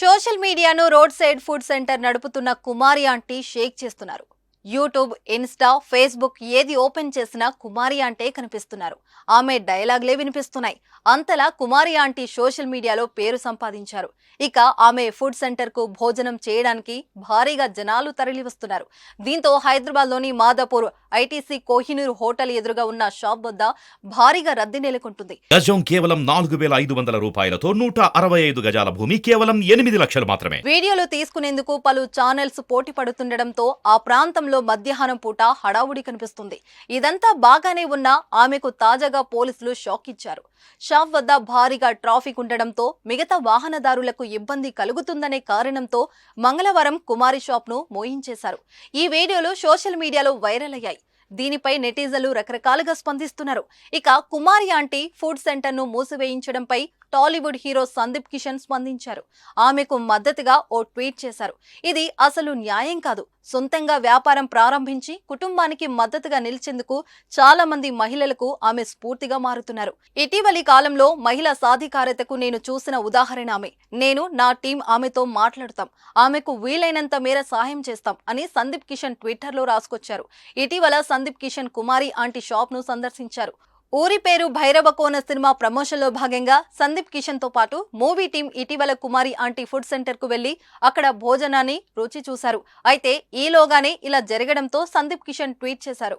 Social మీడియాను road side food centre నడుపుతున్న కుమారి aunty shake చేస్తున్నారు. యూట్యూబ్ ఇన్స్టా ఫేస్బుక్ ఏది ఓపెన్ చేసినా కుమారి ఆంటే కనిపిస్తున్నారు. ఆమె డైలాగ్లే వినిపిస్తున్నాయి. అంతలా కుమారి ఆంటీ సోషల్ మీడియాలో పేరు సంపాదించారు. ఇక ఆమె ఫుడ్ సెంటర్కు భోజనం చేయడానికి భారీగా జనాలు తరలి వస్తున్నారు దీంతో హైదరాబాద్లోని మాదాపూర్ ఐటీసీ కోహినూర్ హోటల్ ఎదురుగా ఉన్న షాప్ వద్ద భారీగా రద్దీ నెలకొంటుంది. గజం కేవలం నాలుగు వేల ఐదు వందల రూపాయలతో నూట అరవై ఐదు గజాల భూమి కేవలం ఎనిమిది లక్షలు మాత్రమే. వీడియోలు తీసుకునేందుకు పలు ఛానల్స్ పోటీ పడుతుండటంతో ఆ ప్రాంతంలో మధ్యాహ్నం పూట హడావుడి కనిపిస్తుంది. ఇదంతా బాగానే ఉన్నా ఆమెకు తాజాగా పోలీసులు షాక్ ఇచ్చారు. షాప్ వద్ద భారీగా ట్రాఫిక్ ఉండడంతో మిగతా వాహనదారులకు ఇబ్బంది కలుగుతుందనే కారణంతో మంగళవారం కుమారి షాప్ను మోయించేశారు. ఈ వీడియోలు సోషల్ మీడియాలో వైరల్ అయ్యాయి. దీనిపై నెటిజన్లు రకరకాలుగా స్పందిస్తున్నారు. ఇక కుమారి ఆంటీ ఫుడ్ సెంటర్ను మూసివేయించడంపై టాలీవుడ్ హీరో సందీప్ కిషన్ స్పందించారు. ఆమెకు మద్దతుగా ఓ ట్వీట్ చేశారు. ఇది అసలు న్యాయం కాదు. సొంతంగా వ్యాపారం ప్రారంభించి కుటుంబానికి మద్దతుగా నిలిచేందుకు చాలా మంది మహిళలకు ఆమె స్ఫూర్తిగా మారుతున్నారు. ఇటీవలి కాలంలో మహిళా సాధికారతకు నేను చూసిన ఉదాహరణ ఆమె. నేను నా టీం ఆమెతో మాట్లాడతాం. ఆమెకు వీలైనంత మేర సహాయం చేస్తాం అని సందీప్ కిషన్ ట్విట్టర్లో రాసుకొచ్చారు. ఇటీవల సందీప్ కిషన్ కుమారి ఆంటీ షాప్ను సందర్శించారు. ఊరి పేరు భైరవకోన సినిమా ప్రమోషన్లో భాగంగా సందీప్ కిషన్తో పాటు మూవీ టీం ఇటీవల కుమారి ఆంటీ ఫుడ్ సెంటర్కు వెళ్ళి అక్కడ భోజనాన్ని రుచి చూశారు. అయితే ఈలోగానే ఇలా జరగడంతో సందీప్ కిషన్ ట్వీట్ చేశారు.